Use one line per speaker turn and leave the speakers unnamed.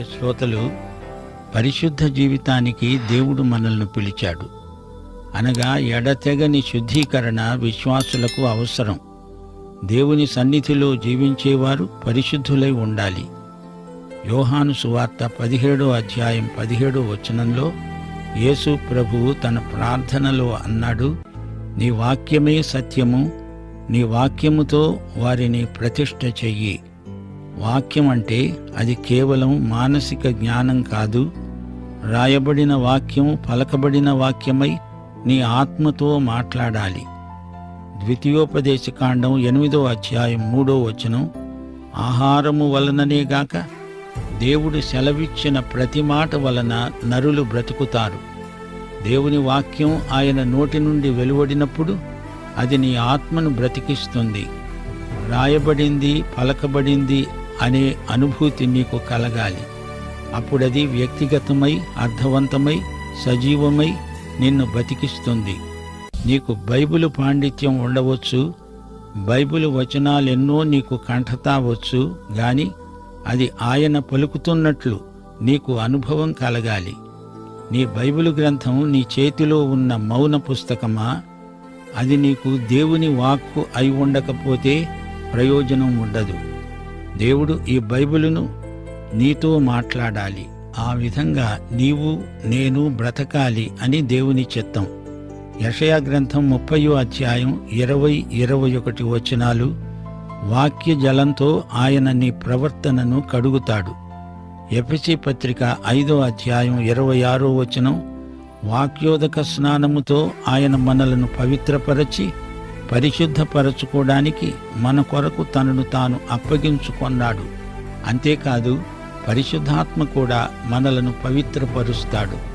శ్రోతలు పరిశుద్ధ జీవితానికి దేవుడు మనల్ని పిలిచాడు. అనగా ఎడతెగని శుద్ధీకరణ విశ్వాసులకు అవసరం. దేవుని సన్నిధిలో జీవించేవారు పరిశుద్ధులై ఉండాలి. యోహాను సువార్త పదిహేడో అధ్యాయం పదిహేడో వచనంలో యేసు ప్రభువు తన ప్రార్థనలో అన్నాడు నీ వాక్యమే సత్యము నీ వాక్యముతో వారిని ప్రతిష్ఠ చెయ్యి. వాక్యం అంటే అది కేవలం మానసిక జ్ఞానం కాదు. రాయబడిన వాక్యం పలకబడిన వాక్యమై నీ ఆత్మతో మాట్లాడాలి. ద్వితీయోపదేశకాండం ఎనిమిదో అధ్యాయం మూడో వచనం. ఆహారము వలననే గాక దేవుడు సెలవిచ్చిన ప్రతి మాట వలన నరులు బ్రతుకుతారు. దేవుని వాక్యం ఆయన నోటి నుండి వెలువడినప్పుడు అది నీ ఆత్మను బ్రతికిస్తుంది. రాయబడింది పలకబడింది అనే అనుభూతి నీకు కలగాలి. అప్పుడది వ్యక్తిగతమై అర్థవంతమై సజీవమై నిన్ను బతికిస్తుంది. నీకు బైబిలు పాండిత్యం ఉండవచ్చు బైబిలు వచనాలెన్నో నీకు కంఠతావచ్చు గాని అది ఆయన పలుకుతున్నట్లు నీకు అనుభవం కలగాలి. నీ బైబిలు గ్రంథం నీ చేతిలో ఉన్న మౌన పుస్తకమా? అది నీకు దేవుని వాక్కు అయి ఉండకపోతే ప్రయోజనం ఉండదు. దేవుడు ఈ బైబిలును నీతో మాట్లాడాలి. ఆ విధంగా నీవు నేను బ్రతకాలి అని దేవుని చిత్తం. యషయా గ్రంథం ముప్పయో అధ్యాయం ఇరవై ఇరవై ఒకటి వచనాలు వాక్య జలంతో ఆయన నీ ప్రవర్తనను కడుగుతాడు. ఎఫెసి పత్రిక ఐదో అధ్యాయం ఇరవై ఆరో వచనం వాక్యోదక స్నానముతో ఆయన మనలను పవిత్రపరచి పరిశుద్ధపరచుకోవడానికి మన కొరకు తనను తాను అప్పగించుకొన్నాడు. అంతేకాదు పరిశుద్ధాత్మ కూడా మనలను పవిత్రపరుస్తాడు.